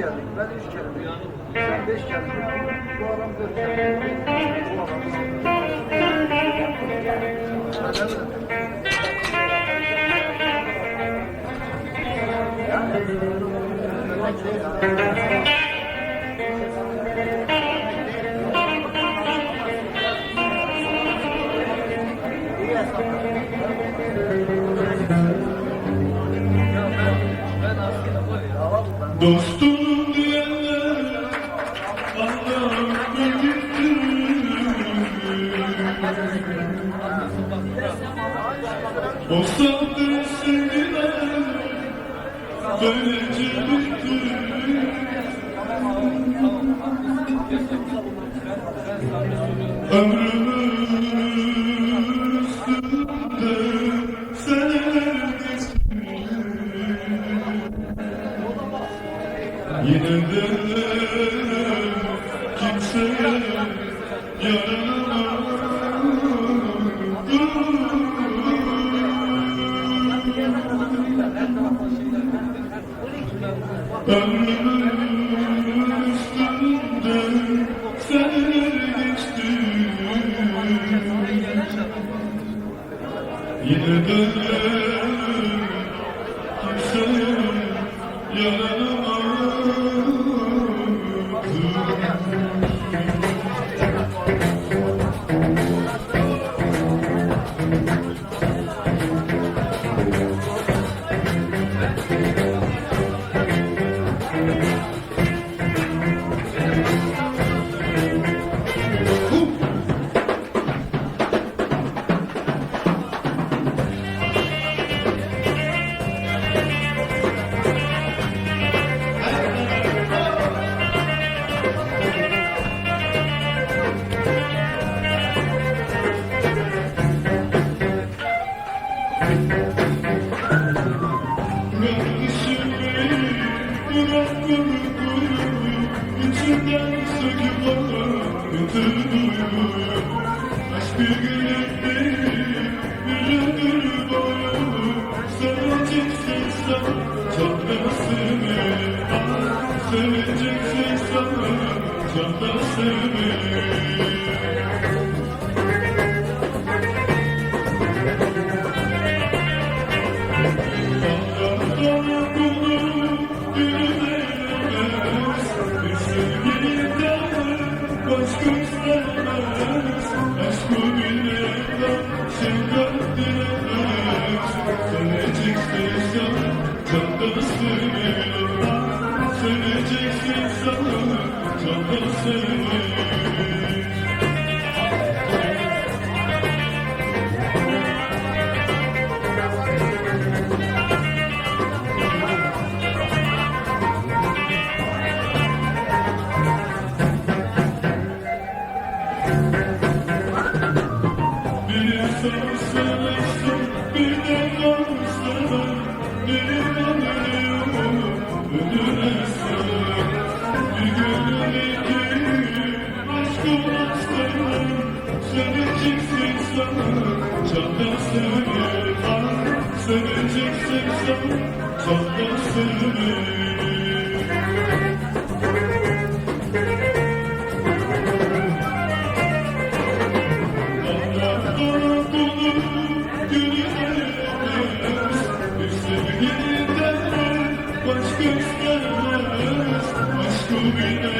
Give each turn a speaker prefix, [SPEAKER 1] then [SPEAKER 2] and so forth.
[SPEAKER 1] geldik. Ben üç kere. Sen beş kere. Bu adam dört kere. Bu adam
[SPEAKER 2] Dostum O sandığım sevgiler Böylece bitti Ömrümün üstünde seneler geçti Yine de kimseye yaranamam Ömrümün Seveceksin sana, da sevmeyi Seveceksin sana, çok da sevmeyi Bir Seveceksin sana, çok da sevmeyi Ah, Seveceksin sana, çok da sevmeyi Aşkı bilmeyenler